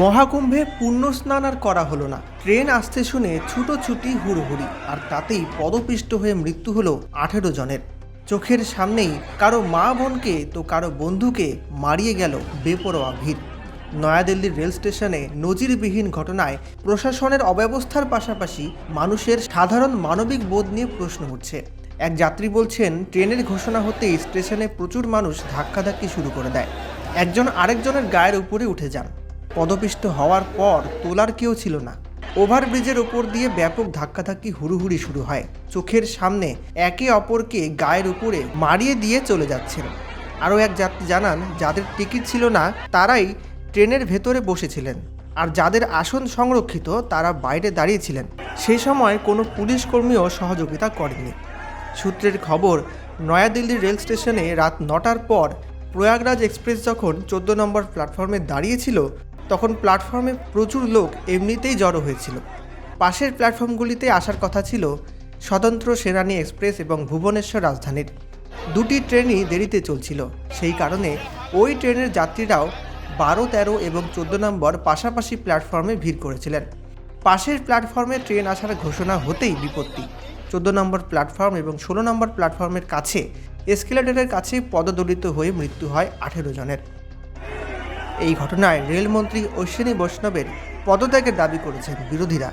মহাকুম্ভে পুণ্য স্নান আর করা হলো না। ট্রেন আসতে শুনে ছুটোছুটি হুড়োহুড়ি, আর তাতেই পদপিষ্ট হয়ে মৃত্যু হলো আঠেরো জনের। চোখের সামনেই কারও মা বোনকে তো কারও বন্ধুকে মারিয়ে গেল বেপরোয়া ভিড়। নয়াদিল্লির রেল স্টেশনে নজিরবিহীন ঘটনায় প্রশাসনের অব্যবস্থার পাশাপাশি মানুষের সাধারণ মানবিক বোধ নিয়ে প্রশ্ন উঠছে। এক যাত্রী বলছেন, ট্রেনের ঘোষণা হতেই স্টেশনে প্রচুর মানুষ ধাক্কাধাক্কি শুরু করে দেয়। একজন আরেকজনের গায়ের উপরে উঠে যান। পদপিষ্ট হওয়ার পর তোলার কেউ ছিল না। ওভারব্রিজের ওপর দিয়ে ব্যাপক ধাক্কাধাক্কি হুড়ুহুড়ি শুরু হয়। চোখের সামনে একে অপরকে গায়ের উপরে মারিয়ে দিয়ে চলে যাচ্ছেন। আরও এক যাত্রী জানান, যাদের টিকিট ছিল না, তারাই ট্রেনের ভেতরে বসেছিলেন। আর যাদের আসন সংরক্ষিত, তারা বাইরে দাঁড়িয়েছিলেন। সেই সময় কোনো পুলিশ কর্মীও সহযোগিতা করেননি। সূত্রের খবর, নয়াদিল্লির রেল স্টেশনে রাত নটার পর প্রয়াগরাজ এক্সপ্রেস যখন চোদ্দ নম্বর প্ল্যাটফর্মে দাঁড়িয়েছিল, তখন প্ল্যাটফর্মে প্রচুর লোক এমনিতেই জড়ো হয়েছিল। পাশের প্ল্যাটফর্মগুলিতে আসার কথা ছিল স্বতন্ত্র সেনানী এক্সপ্রেস এবং ভুবনেশ্বর রাজধানীর। দুটি ট্রেনই দেরিতে চলছিল। সেই কারণে ওই ট্রেনের যাত্রীরাও বারো, তেরো এবং চোদ্দ নম্বর পাশাপাশি প্ল্যাটফর্মে ভিড় করেছিলেন। পাশের প্ল্যাটফর্মে ট্রেন আসার ঘোষণা হতেই বিপত্তি। চোদ্দ নম্বর প্ল্যাটফর্ম এবং ষোলো নম্বর প্ল্যাটফর্মের কাছে এসকেলেটরের কাছে পদদলিত হয়ে মৃত্যু হয় আঠেরো জনের। এই ঘটনায় রেলমন্ত্রী অশ্বিনী বৈষ্ণবের পদত্যাগের দাবি করেছেন বিরোধীরা।